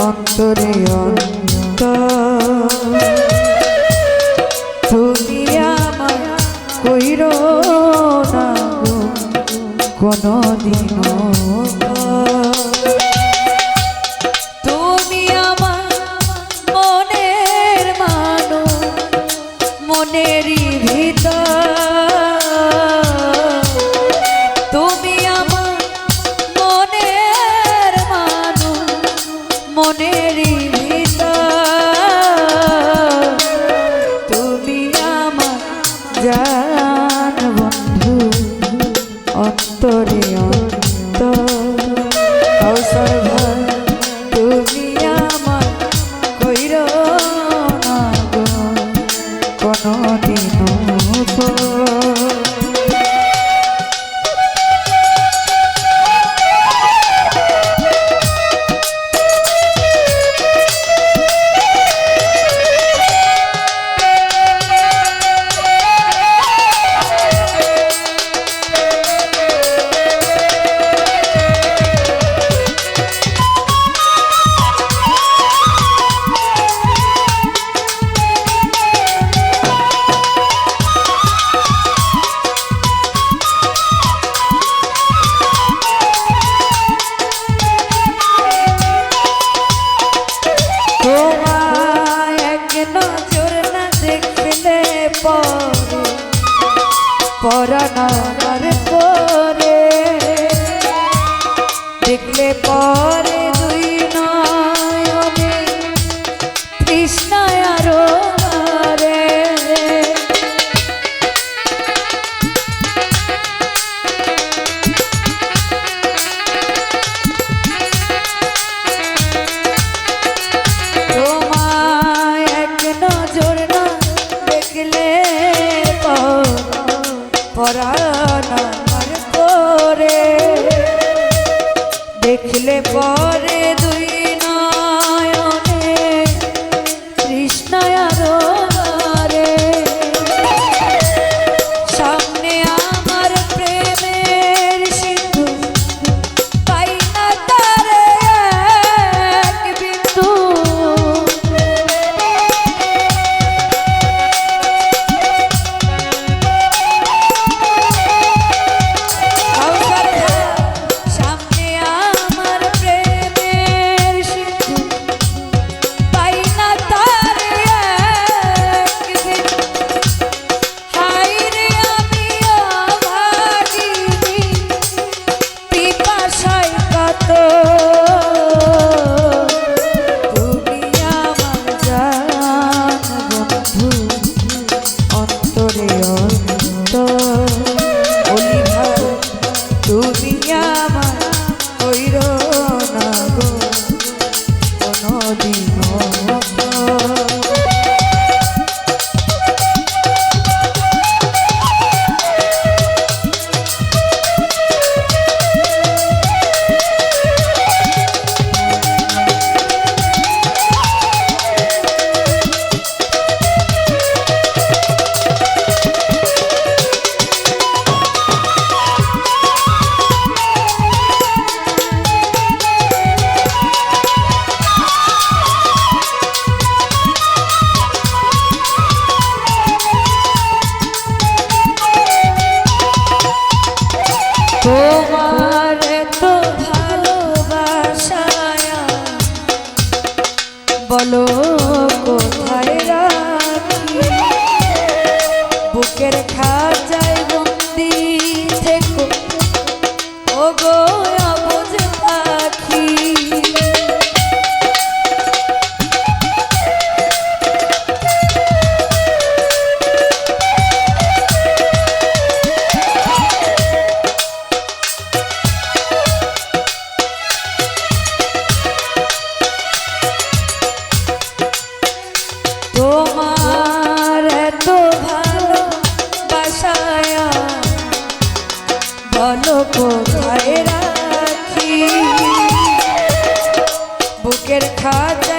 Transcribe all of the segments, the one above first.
অন্তরে অন্তর पर পরাণ করে। দেখলে পর তোমার এত ভালো বাসায় ধন কোথায় রাখি? বুকের খাতা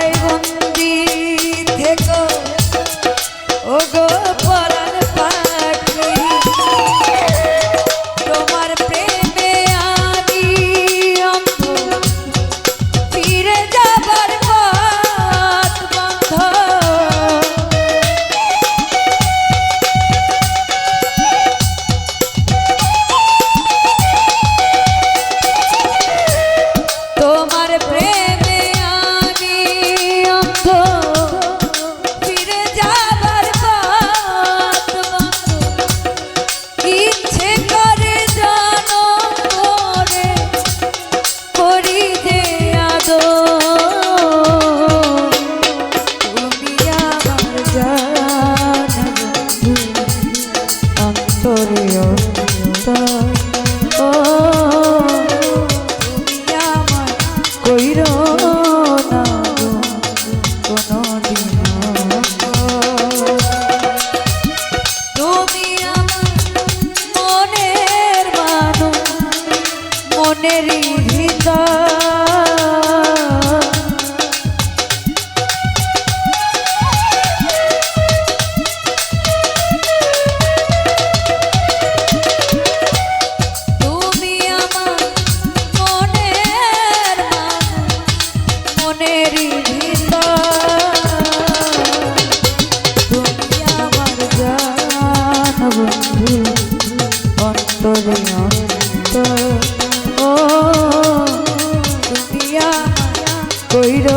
কইর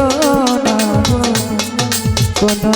না। কোনো